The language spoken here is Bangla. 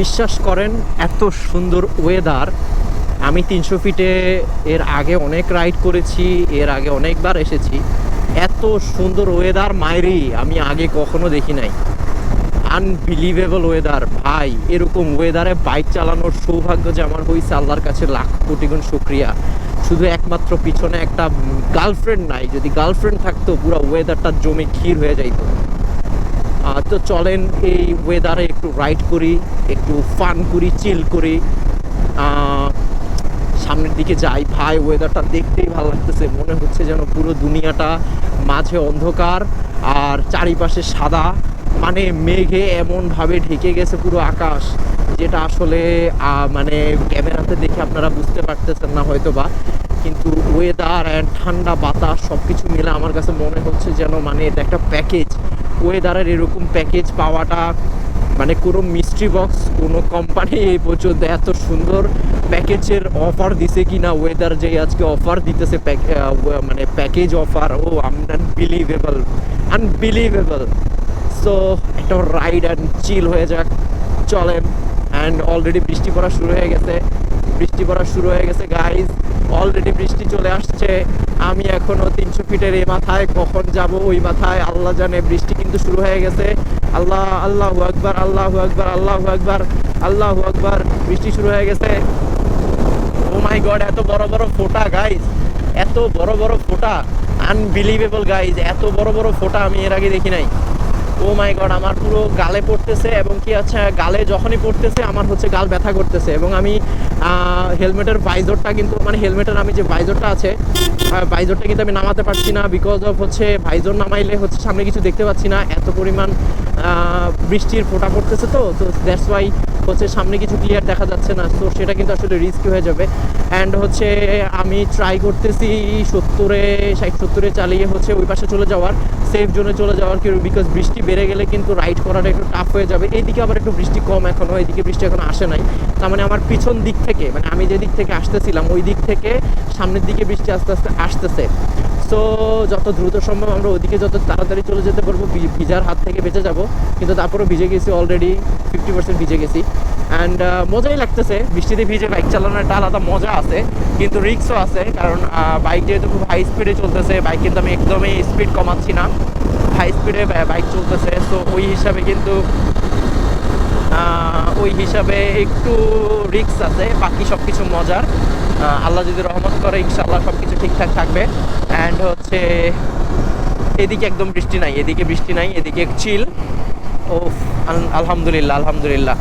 বিশ্বাস করেন, এত সুন্দর ওয়েদার আমি তিনশো ফিটে এর আগে অনেক রাইড করেছি, এর আগে অনেকবার এসেছি। এত সুন্দর ওয়েদার মাইরি, আমি আগে কখনো দেখি নাই। আনবিলিভেবল ওয়েদার ভাই, এরকম ওয়েদারে বাইক চালানোর সৌভাগ্য যে আমার হয়েছে আল্লাহর কাছে লাখ কোটি গুণ শুক্রিয়া। শুধু একমাত্র পিছনে একটা গার্লফ্রেন্ড নাই, যদি গার্লফ্রেন্ড থাকতো, পুরো ওয়েদারটা জমে ক্ষীর হয়ে যাইতো। তো চলেন এই ওয়েদারে একটু রাইড করি, একটু ফান করি চিল করি। সামনের দিকে যাই। ভাই ওয়েদারটা দেখতেই ভালো লাগতেছে। মনে হচ্ছে যেন পুরো দুনিয়াটা মাঝে অন্ধকার আর চারিপাশে সাদা। মানে মেঘে এমনভাবে ঢেকে গেছে পুরো আকাশ, যেটা আসলে মানে ক্যামেরাতে দেখে আপনারা বুঝতে পারতেছেন না হয়তো বা কিন্তু ওয়েদার অ্যান্ড ঠান্ডা বাতাস সব কিছু মিলে আমার কাছে মনে হচ্ছে যেন মানে এটা একটা প্যাকেজ ওয়েদারের এরকম প্যাকেজ পাওয়াটা মানে কোনো মিস্ট্রি বক্স কোনো কোম্পানি এই পর্যন্ত এত সুন্দর প্যাকেজের অফার দিছে কি না ওয়েদার যে আজকে অফার দিতেছে মানে প্যাকেজ অফার ও আনবিলিভেবল আনবিলিভেবল সো একটা রাইড অ্যান্ড চিল হয়ে যাক, চলেন অ্যান্ড অলরেডি বৃষ্টি পড়া শুরু হয়ে গেছে। বৃষ্টি পড়া শুরু হয়ে গেছে গাইজ অলরেডি বৃষ্টি চলে আসছে। আমি এখনও তিনশো ফিটের এই মাথায়, কখন যাব ওই মাথায়? আল্লাহ জানে বৃষ্টি কিন্তু শুরু হয়ে গেছে। আল্লাহ আল্লাহ আকবার আল্লাহ আকবার আল্লাহ আকবার আল্লাহ আকবার, বৃষ্টি শুরু হয়ে গেছে। ও মাই গড এত বড় বড় ফোটা গাইজ এত বড় বড় ফোটা। আনবিলিভেবল গাইজ এত বড় বড় ফোটা আমি এর আগে দেখি নাই। ও মাই গড, আমার পুরো গালে পড়তেছে এবং কি আছে গালে যখনই পড়তেছে আমার হচ্ছে গাল ব্যথা করতেছে এবং আমি হেলমেটের ভাইজরটা কিন্তু মানে হেলমেটের আমি যে ভাইজরটা আছে ভাইজরটা কিন্তু আমি নামাতে পারছি না বিকজ অফ হচ্ছে ভাইজর নামাইলে হচ্ছে সামনে কিছু দেখতে পাচ্ছি না, এত পরিমাণ বৃষ্টির ফোটা পড়তেছে তো তো দ্যাটস ওয়াই হচ্ছে সামনে কিছু ক্লিয়ার দেখা যাচ্ছে না, তো সেটা কিন্তু আসলে রিস্কি হয়ে যাবে। অ্যান্ড হচ্ছে আমি ট্রাই করতেছি সত্তরে, ষাট, সত্তরে চালিয়ে হচ্ছে ওই পাশে চলে যাওয়ার সেফ জোনে চলে যাওয়ার কি বিকজ বৃষ্টি বেড়ে গেলে কিন্তু রাইড করাটা একটু টাফ হয়ে যাবে। এইদিকে আবার একটু বৃষ্টি কম এখনও এইদিকে বৃষ্টি এখন আসে নাই। তার মানে আমার পিছন দিক থেকে মানে আমি যে দিক থেকে আসতেছিলাম, ওই দিক থেকে সামনের দিকে বৃষ্টি আস্তে আস্তে আসতেছে। সো যত দ্রুত সম্ভব আমরা ওদিকে যত তাড়াতাড়ি চলে যেতে পারব ভিজার হাত থেকে বেঁচে যাব। কিন্তু তারপরেও ভিজে গেছি অলরেডি ফিফটি পার্সেন্ট ভিজে গেছি। অ্যান্ড মজাই লাগতেছে, বৃষ্টিতে ভিজে বাইক চালানোর একটা আলাদা মজা আছে, কিন্তু রিক্সও আছে, কারণ বাইক যেহেতু খুব হাই স্পিডে চলতেছে বাইক কিন্তু আমি একদমই স্পিড কমাচ্ছি না। হাই স্পিডে বাইক চলতেছে সো ওই হিসাবে কিন্তু ওই হিসাবে একটু রিক্স আছে, বাকি সব কিছু মজার আল্লাহ যদি রহমত করে ইনশাল্লাহ সব কিছু ঠিকঠাক থাকবে। অ্যান্ড হচ্ছে, এদিকে একদম বৃষ্টি নাই, এদিকে বৃষ্টি নাই, এদিকে চিল ও আলহামদুলিল্লাহ আলহামদুলিল্লাহ।